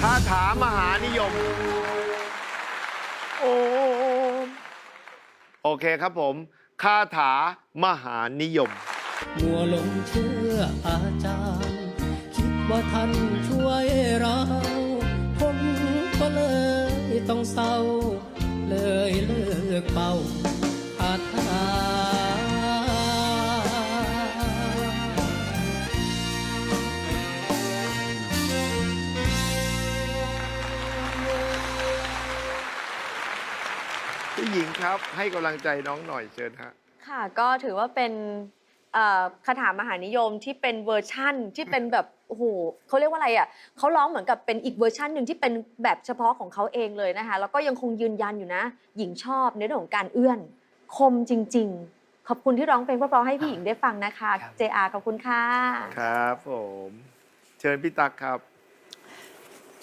คาถามหานิยม โอ้มโอเคครับผม คาถามหานิยม มัวหลงเชื่ออาจารย์ คิดว่าท่านช่วยเราผมก็เลยต้องเศร้า เลยเลิกเป่า ผู้หญิงครับให้กำลังใจน้องหน่อยเชิญฮะ ค่ะก็ถือว่าเป็นเอ่อคาถามหานิยมที่เป็นเวอร์ชั่นที่เป็นแบบโอ้โหเขาเรียกว่าอะไรอะเขาร้องเหมือนกับเป็นอีกเวอร์ชันหนึ่งที่เป็นแบบเฉพาะของเขาเองเลยนะคะ แล้วก็ยังคงยืนยันอยู่นะ หญิงชอบในเรื่องของการเอื้อน คมจริง ๆ ขอบคุณที่ร้องเพลงเพราะๆให้พี่หญิงได้ฟังนะคะ JR ขอบคุณค่ะ ครับผม เชิญพี่ตั๊กครับ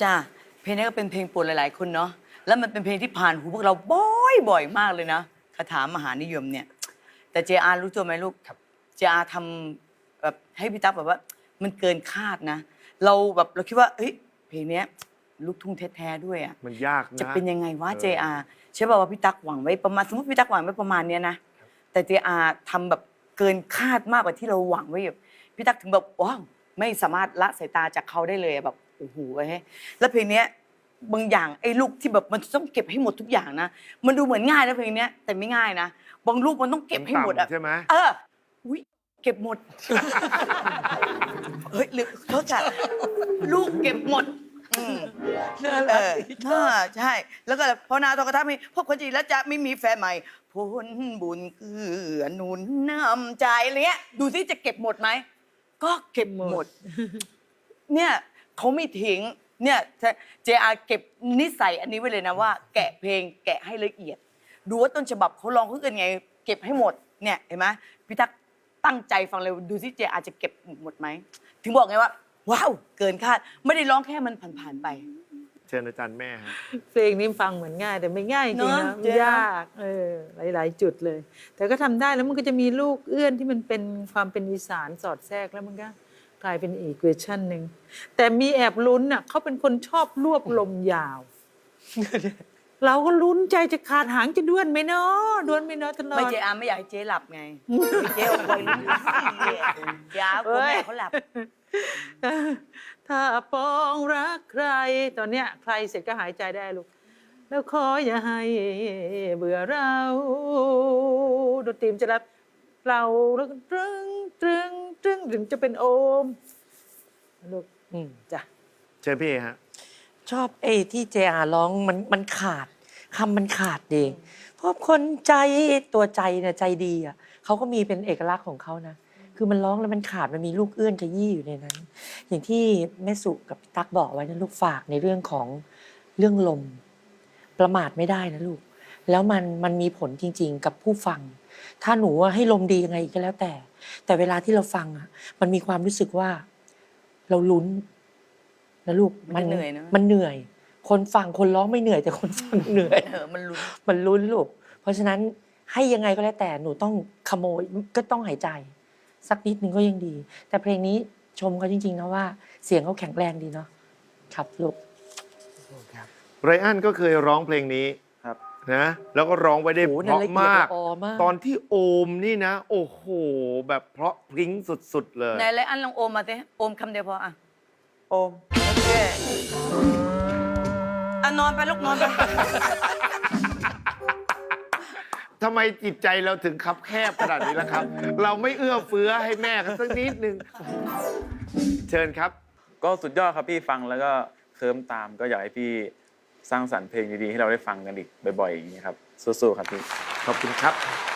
จ้าเพลงนี้ก็เป็นเพลงโปรดหลาย ๆ คนเนาะ แล้วมันเป็นเพลงที่ผ่านหูพวกเราบ่อยบ่อยมากเลยนะคาถามหานิยมเนี่ย แต่เจอารู้ตัวไหมลูกเจอาทำแบบให้พี่ตั๊กแบบว่า มันเกินคาดนะ เราแบบเราคิดว่าเฮ้ยเพลงเนี้ยลูกทุ่งแท้ๆด้วยอะมันยากนะ จะเป็นยังไงวะเออเจอาใช่ป่าวว่าพี่ตั๊กหวังไว้ประมาณสมมติพี่ตั๊กหวังไว้ประมาณเนี้ยนะแต่เจอาทำแบบเกินคาดมากกว่าที่เราหวังไว้แบบพี่ตั๊กถึงแบบว้าวไม่สามารถละสายตาจากเขาได้เลยอะแบบโอ้โหเฮ้ยแล้วเพลงเนี้ย บางอย่างไอ้ลูกที่แบบมันต้องเก็บให้หมดทุกอย่างนะ มันดูเหมือนง่ายนะเพลงเนี้ยแต่ไม่ง่ายนะ บางลูกมันต้องเก็บให้หมดอะต่ำใช่ไหมเออ อุ้ยเก็บหมด เฮ้ยหรือโทษจ้ะลูกเก็บหมดอืม น่าเอรักอน่าใช่ แล้วก็พอนาตอกระทะมีพบคนจีนแล้วจะไม่มีแฟนใหม่ผลบุญเกื้อหนุนน้ำใจอะไรเงี้ย ดูสิจะเก็บหมดไหม ก็เก็บหมด เนี่ยเขาไม่ทิ้ง เนี่ยเจอาเก็บนิสัยอันนี้ไว้เลยนะว่า แกะเพลงแกะให้ละเอียด ดูว่าต้นฉบับเขาร้องเขาเกินไง เก็บให้หมดเนี่ยเห็นไหมพี่ตั๊กตั้งใจฟังเลยดูสิเจอาจะเก็บหมดไหมถึงบอกไงว่า ว้าว เกินคาด ไม่ได้ร้องแค่มันผ่านๆไป เชิญอาจารย์แม่ฮะ เพลงนี้ฟังเหมือนง่าย แต่ไม่ง่ายจริงเนอะนะเจ๊ยากเออหลาย ๆ จุดเลย แต่ก็ทำได้แล้วมันก็จะมีลูกเอื้อนที่มันเป็นความเป็นอีสานสอดแทรกแล้วมันก็ กลายเป็นอีกเวอร์ชันหนึ่งแต่มีแอบลุ้นอะเขาเป็นคนชอบรวบลมยาว เราก็ลุ้นใจจะขาดหางจะด้วนไหมเนาะด้วนไหมเนาะตลอดไม่เจอาไม่อยากให้เจ๊หลับไง เจ๊คอยลุ้นอยู่สิเจ๊กลัวแม่เขาหลับถ้าปองรักใคร ตอนเนี้ยใครเสร็จก็หายใจได้ลูก แล้วขออย่าให้เบื่อเราดนตรีมนจะรับเราแล้วก็ตรึงตรึงตรึง ถึงจะเป็นโอมลูกอืมจ้ะเชิญพี่เอฮะ ชอบไอ้ที่เจอาร้องมันมันขาดคำมันขาดดีเพราะคนใจตัวใจเนี่ยใจดีอะเขาก็มีเป็นเอกลักษณ์ของเขานะ คือมันร้องแล้วมันขาดมันมีลูกเอื้อนขยี้อยู่ในนั้น อย่างที่แม่สุกับพี่ตั๊กบอกไว้นะลูกฝากในเรื่องของเรื่องลม ประมาทไม่ได้นะลูก แล้วมันมันมีผลจริง ๆ กับผู้ฟัง ถ้าหนูว่าให้ลมดียังไงก็แล้วแต่ แต่เวลาที่เราฟังอะ มันมีความรู้สึกว่า เราลุ้นนะลูกมันเหนื่อยนะมันเหนื่อย คนฟังคนร้องไม่เหนื่อย แต่คนฟังเหนื่อยเออมันลุ้นมันลุ้นลูก เพราะฉะนั้นให้ยังไงก็แล้วแต่หนูต้องขโมยก็ต้องหายใจ สักนิดนึงก็ยังดี แต่เพลงนี้ชมเขาจริง ๆ นะว่า เสียงเขาแข็งแรงดีเนาะครับลูกไรอันก็เคยร้องเพลงนี้ครับ นะแล้วก็ร้องไว้ได้โอ้โหเพราะนั่นละเอียดมากละออมาก ตอนที่โอมนี่นะ โอ้โห แบบเพราะพริ้งสุดๆเลย ไหนไรอันลองโอมมาสิโอมคำเดียวพออะโอม โอเคอะนอนไปลูกนอนไปทำไมจิตใจเราถึงคับแคบขนาดนี้ล่ะครับ เราไม่เอื้อเฟื้อให้แม่กันสักนิดนึง เชิญครับ ก็สุดยอดครับพี่ฟังแล้วก็เคิร์มตามก็อยากให้พี่ สร้างสรรค์เพลงดีๆให้เราได้ฟังกันอีกบ่อยๆอย่างนี้ครับสู้ๆครับพี่ขอบคุณครับ